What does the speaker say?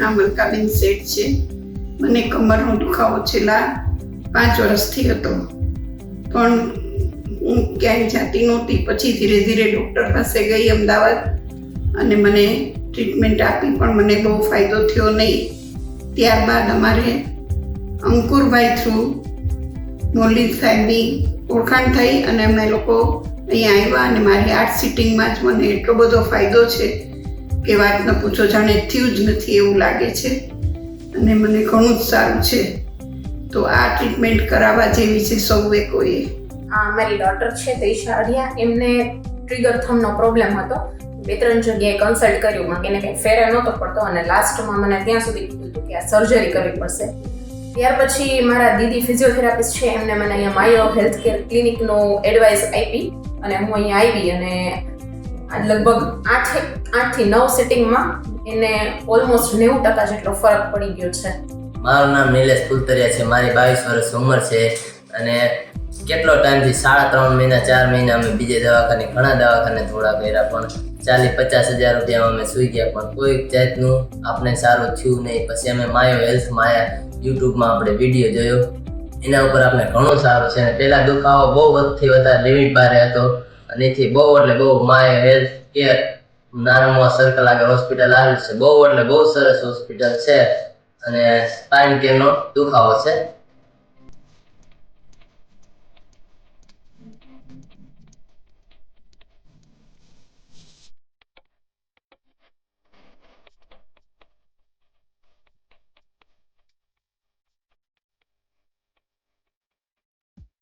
નામ અલકાબેન શેઠ છે. મને કમરનો દુખાવો છેલ્લા પાંચ વર્ષથી હતો. પણ હું ક્યાંય જાતી નહોતી. પછી ધીરે ધીરે ડૉક્ટર પાસે ગઈ અમદાવાદ અને મને ટ્રીટમેન્ટ આપી, પણ મને બહુ ફાયદો થયો નહીં. ત્યારબાદ અમારે અંકુરભાઈ થ્રુ મોરલી સાહેબની ઓળખાણ થઈ અને અમે લોકો અહીંયા આવ્યા અને મારી આર્ટ સિટિંગમાં જ મને એટલો બધો ફાયદો છે કે વાત ન પૂછો જાણે થયું જ નથી એવું લાગે છે. અને મને ઘણું જ સારું છે. તો આ ટ્રીટમેન્ટ કરાવવા જેવી છે સૌએ કોઈએ? આ મારી ડોટર છે, તૈશા અઢિયા. એમને ટ્રિગર થમનો પ્રોબ્લેમ હતો. બે ત્રણ જગ્યાએ કન્સલ્ટ કર્યું, પણ એને કંઈ ફેરે નહોતો પડતો. અને લાસ્ટમાં મને ત્યાં સુધી કીધું હતું કે આ સર્જરી કરવી પડશે. ત્યાર પછી મારા દીદી ફિઝિયોથેરાપિસ્ટ છે, એમને મને અહીંયા માયો હેલ્થ કેર ક્લિનિકનો એડવાઇસ આપી. અને હું અહીંયા આવી અને લગભગ આઠ આઠથી નવ સિટિંગમાં એને ઓલમોસ્ટ નેવું ટકા જેટલો ફરક પડી ગયો છે. મારું નામ નિલેશ ફુલતરિયા છે, મારી બાવીસ વર્ષ ઉંમર છે અને કેટલો ટાઈમથી સાડા ત્રણ મહિના, ચાર મહિના અમે બીજે દવાખાને, ઘણા દવાખાને થોડા કર્યા, પણ ચાલીસ પચાસ હજાર રૂપિયામાં અમે સુઈ ગયા, પણ કોઈ જાતનું આપણે સારું થયું નહીં. પછી અમે માયો હેલ્થ માયા યુટ્યુબમાં આપણે વીડિયો જોયો. એના ઉપર આપણે ઘણું સારું છે અને પહેલાં દુખાવો બહુ વધથી વધારે લિમિટ બારે હતો. અને એથી બહુ એટલે બહુ માય હેલ્થ કેર નાનામાં સર્કલ આગળ હોસ્પિટલ આવેલ છે. બહુ એટલે બહુ સરસ હોસ્પિટલ છે અને સ્પાઇન કેરનો દુખાવો છે.